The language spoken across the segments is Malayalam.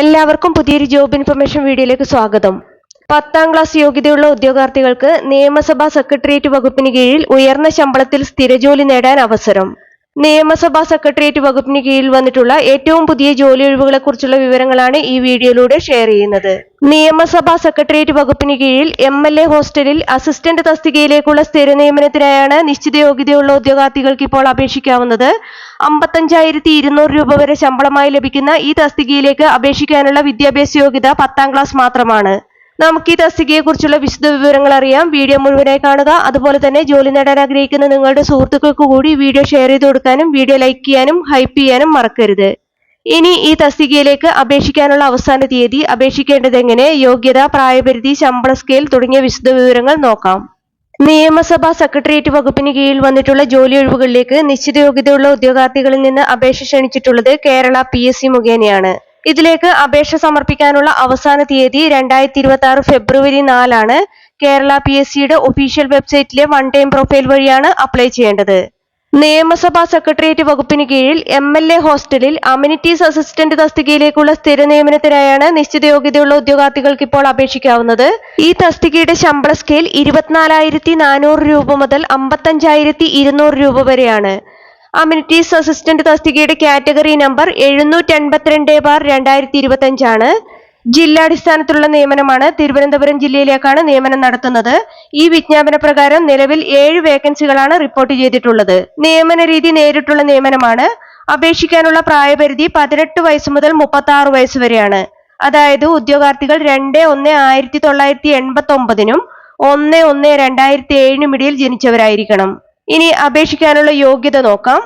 എല്ലാവർക്കും പുതിയൊരു ജോബ് ഇൻഫർമേഷൻ വീഡിയോയിലേക്ക് സ്വാഗതം. പത്താം ക്ലാസ് യോഗ്യതയുള്ള ഉദ്യോഗാർത്ഥികൾക്ക് നിയമസഭാ സെക്രട്ടേറിയറ്റ് വകുപ്പിന് കീഴിൽ ഉയർന്ന ശമ്പളത്തിൽ സ്ഥിരജോലി നേടാൻ അവസരം. നിയമസഭാ സെക്രട്ടേറിയറ്റ് വകുപ്പിന് കീഴിൽ വന്നിട്ടുള്ള ഏറ്റവും പുതിയ ജോലി ഒഴിവുകളെ കുറിച്ചുള്ള വിവരങ്ങളാണ് ഈ വീഡിയോയിലൂടെ ഷെയർ ചെയ്യുന്നത്. നിയമസഭാ സെക്രട്ടേറിയറ്റ് വകുപ്പിന് കീഴിൽ എം എൽ എ ഹോസ്റ്റലിൽ അസിസ്റ്റന്റ് തസ്തികയിലേക്കുള്ള സ്ഥിര നിയമനത്തിനായാണ് നിശ്ചിത യോഗ്യതയുള്ള ഉദ്യോഗാർത്ഥികൾക്ക് ഇപ്പോൾ അപേക്ഷിക്കാവുന്നത്. അമ്പത്തഞ്ചായിരത്തി ഇരുന്നൂറ് രൂപ വരെ ശമ്പളമായി ലഭിക്കുന്ന ഈ തസ്തികയിലേക്ക് അപേക്ഷിക്കാനുള്ള വിദ്യാഭ്യാസ യോഗ്യത പത്താം ക്ലാസ് മാത്രമാണ്. നമുക്ക് ഈ തസ്തികയെ കുറിച്ചുള്ള വിശദ വിവരങ്ങൾ അറിയാം. വീഡിയോ മുഴുവനായി കാണുക. അതുപോലെ തന്നെ ജോലി നേടാൻ ആഗ്രഹിക്കുന്ന നിങ്ങളുടെ സുഹൃത്തുക്കൾക്ക് കൂടി വീഡിയോ ഷെയർ ചെയ്ത് കൊടുക്കാനും വീഡിയോ ലൈക്ക് ചെയ്യാനും ഹൈപ്പ് ചെയ്യാനും മറക്കരുത്. ഇനി ഈ തസ്തികയിലേക്ക് അപേക്ഷിക്കാനുള്ള അവസാന തീയതി. അപേക്ഷിക്കേണ്ടത് എങ്ങനെ? യോഗ്യത പ്രായപരിധി ശമ്പള സ്കെയിൽ തുടങ്ങിയ വിശദ വിവരങ്ങൾ നോക്കാം. നിയമസഭാ സെക്രട്ടേറിയറ്റ് വകുപ്പിന് കീഴിൽ വന്നിട്ടുള്ള ജോലി ഒഴിവുകളിലേക്ക് നിശ്ചിത യോഗ്യതയുള്ള ഉദ്യോഗാർത്ഥികളിൽ നിന്ന് അപേക്ഷ ക്ഷണിച്ചിട്ടുള്ളത് കേരള പി മുഖേനയാണ്. ഇതിലേക്ക് അപേക്ഷ സമർപ്പിക്കാനുള്ള അവസാന തീയതി രണ്ടായിരത്തി ഇരുപത്തി ആറ് ഫെബ്രുവരി നാലാണ്. കേരള പി എസ് സിയുടെ ഒഫീഷ്യൽ വെബ്സൈറ്റിലെ വൺ ടൈം പ്രൊഫൈൽ വഴിയാണ് അപ്ലൈ ചെയ്യേണ്ടത്. നിയമസഭാ സെക്രട്ടേറിയറ്റ് വകുപ്പിന് കീഴിൽ എം എൽ എ ഹോസ്റ്റലിൽ അമ്യൂണിറ്റീസ് അസിസ്റ്റന്റ് തസ്തികയിലേക്കുള്ള സ്ഥിര നിയമനത്തിനായാണ് നിശ്ചിത യോഗ്യതയുള്ള ഉദ്യോഗാർത്ഥികൾക്ക് ഇപ്പോൾ അപേക്ഷിക്കാവുന്നത്. ഈ തസ്തികയുടെ ശമ്പള സ്കെയിൽ ഇരുപത്തിനാലായിരത്തി നാനൂറ് രൂപ മുതൽ അമ്പത്തഞ്ചായിരത്തി ഇരുന്നൂറ് രൂപ വരെയാണ്. അമ്യൂണിറ്റീസ് അസിസ്റ്റന്റ് തസ്തികയുടെ കാറ്റഗറി നമ്പർ എഴുന്നൂറ്റി എൺപത്തിരണ്ട് ബാർ രണ്ടായിരത്തി ഇരുപത്തി അഞ്ചാണ് ജില്ലാടിസ്ഥാനത്തിലുള്ള നിയമനമാണ് തിരുവനന്തപുരം ജില്ലയിലേക്കാണ് നിയമനം നടത്തുന്നത്. ഈ വിജ്ഞാപന പ്രകാരം നിലവിൽ ഏഴ് വേക്കൻസികളാണ് റിപ്പോർട്ട് ചെയ്തിട്ടുള്ളത്. നിയമന രീതി നേരിട്ടുള്ള നിയമനമാണ്. അപേക്ഷിക്കാനുള്ള പ്രായപരിധി പതിനെട്ട് വയസ്സ് മുതൽ മുപ്പത്തി ആറ് വയസ്സ് വരെയാണ്. അതായത് ഉദ്യോഗാർത്ഥികൾ രണ്ട് ഒന്ന് ആയിരത്തി തൊള്ളായിരത്തി എൺപത്തി ഒമ്പതിനും ഒന്ന് ഒന്ന് രണ്ടായിരത്തി ഏഴിനും ഇടയിൽ ജനിച്ചവരായിരിക്കണം. ഇനി അപേക്ഷിക്കാനുള്ള യോഗ്യത നോക്കാം.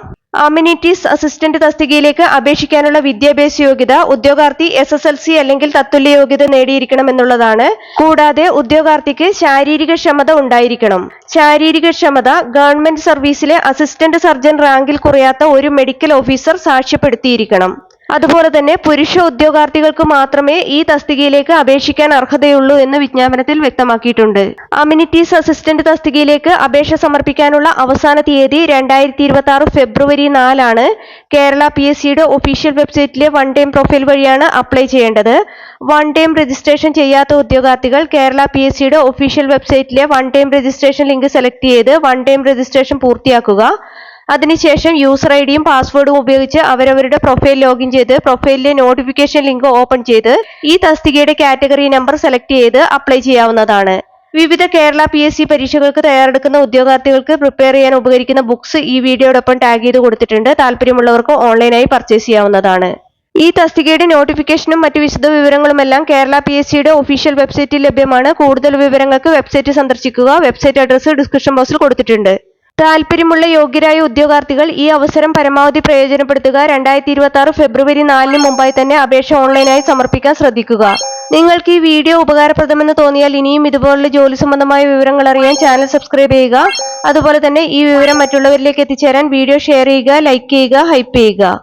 അമ്യൂണിറ്റീസ് അസിസ്റ്റന്റ് തസ്തികയിലേക്ക് അപേക്ഷിക്കാനുള്ള വിദ്യാഭ്യാസ യോഗ്യത ഉദ്യോഗാർത്ഥി എസ് എസ് എൽ സി അല്ലെങ്കിൽ തത്തുല്യ യോഗ്യത നേടിയിരിക്കണം എന്നുള്ളതാണ് കൂടാതെ ഉദ്യോഗാർത്ഥിക്ക് ശാരീരിക ക്ഷമത ഉണ്ടായിരിക്കണം. ശാരീരിക ക്ഷമത ഗവൺമെന്റ് സർവീസിലെ അസിസ്റ്റന്റ് സർജൻ റാങ്കിൽ കുറയാത്ത ഒരു മെഡിക്കൽ ഓഫീസർ സാക്ഷ്യപ്പെടുത്തിയിരിക്കണം. അതുപോലെ തന്നെ പുരുഷ ഉദ്യോഗാർത്ഥികൾക്ക് മാത്രമേ ഈ തസ്തികയിലേക്ക് അപേക്ഷിക്കാൻ അർഹതയുള്ളൂ എന്ന് വിജ്ഞാപനത്തിൽ വ്യക്തമാക്കിയിട്ടുണ്ട്. അമ്യൂണിറ്റീസ് അസിസ്റ്റന്റ് തസ്തികയിലേക്ക് അപേക്ഷ സമർപ്പിക്കാനുള്ള അവസാന തീയതി രണ്ടായിരത്തി ഇരുപത്തി ആറ് ഫെബ്രുവരി നാലാണ്. കേരള പി എസ് സിയുടെ ഒഫീഷ്യൽ വെബ്സൈറ്റിലെ വൺ ടൈം പ്രൊഫൈൽ വഴിയാണ് അപ്ലൈ ചെയ്യേണ്ടത്. വൺ ടൈം രജിസ്ട്രേഷൻ ചെയ്യാത്ത ഉദ്യോഗാർത്ഥികൾ കേരള പി എസ് സിയുടെ official വെബ്സൈറ്റിലെ one time registration link select ചെയ്ത് വൺ ടൈം രജിസ്ട്രേഷൻ പൂർത്തിയാക്കുക. അതിനുശേഷം യൂസർ ഐ ഡിയും പാസ്വേഡും ഉപയോഗിച്ച് അവരവരുടെ പ്രൊഫൈൽ ലോഗിൻ ചെയ്ത് പ്രൊഫൈലിലെ നോട്ടിഫിക്കേഷൻ ലിങ്ക് ഓപ്പൺ ചെയ്ത് ഈ തസ്തികയുടെ കാറ്റഗറി നമ്പർ സെലക്ട് ചെയ്ത് അപ്ലൈ ചെയ്യാവുന്നതാണ്. വിവിധ കേരള പി എസ് സി പരീക്ഷകൾക്ക് തയ്യാറെടുക്കുന്ന ഉദ്യോഗാർത്ഥികൾക്ക് പ്രിപ്പയർ ചെയ്യാൻ ഉപകരിക്കുന്ന ബുക്സ് ഈ വീഡിയോടൊപ്പം ടാഗ് ചെയ്ത് കൊടുത്തിട്ടുണ്ട്. താല്പര്യമുള്ളവർക്ക് ഓൺലൈനായി പർച്ചേസ് ചെയ്യാവുന്നതാണ്. ഈ തസ്തികയുടെ നോട്ടിഫിക്കേഷനും മറ്റു വിശദ വിവരങ്ങളുമെല്ലാം കേരള പി എസ് സിയുടെ ഒഫീഷ്യൽ വെബ്സൈറ്റിൽ ലഭ്യമാണ്. കൂടുതൽ വിവരങ്ങൾക്ക് വെബ്സൈറ്റ് സന്ദർശിക്കുക. വെബ്സൈറ്റ് അഡ്രസ് ഡിസ്ക്രിപ്ഷൻ ബോക്സിൽ കൊടുത്തിട്ടുണ്ട്. താല്പര്യമുള്ള യോഗ്യരായ ഉദ്യോഗാർത്ഥികൾ ഈ അവസരം പരമാവധി പ്രയോജനപ്പെടുത്തുക. രണ്ടായിരത്തി ഇരുപത്തി ആറ് ഫെബ്രുവരി നാലിന് മുമ്പായി തന്നെ അപേക്ഷ ഓൺലൈനായി സമർപ്പിക്കാൻ ശ്രദ്ധിക്കുക. നിങ്ങൾക്ക് ഈ വീഡിയോ ഉപകാരപ്രദമെന്ന് തോന്നിയാൽ ഇനിയും ഇതുപോലുള്ള ജോലി സംബന്ധമായ വിവരങ്ങൾ അറിയാൻ ചാനൽ സബ്സ്ക്രൈബ് ചെയ്യുക. അതുപോലെ തന്നെ ഈ വിവരം മറ്റുള്ളവരിലേക്ക് എത്തിച്ചേരാൻ വീഡിയോ ഷെയർ ചെയ്യുക ലൈക്ക് ചെയ്യുക ഹൈപ്പ് ചെയ്യുക.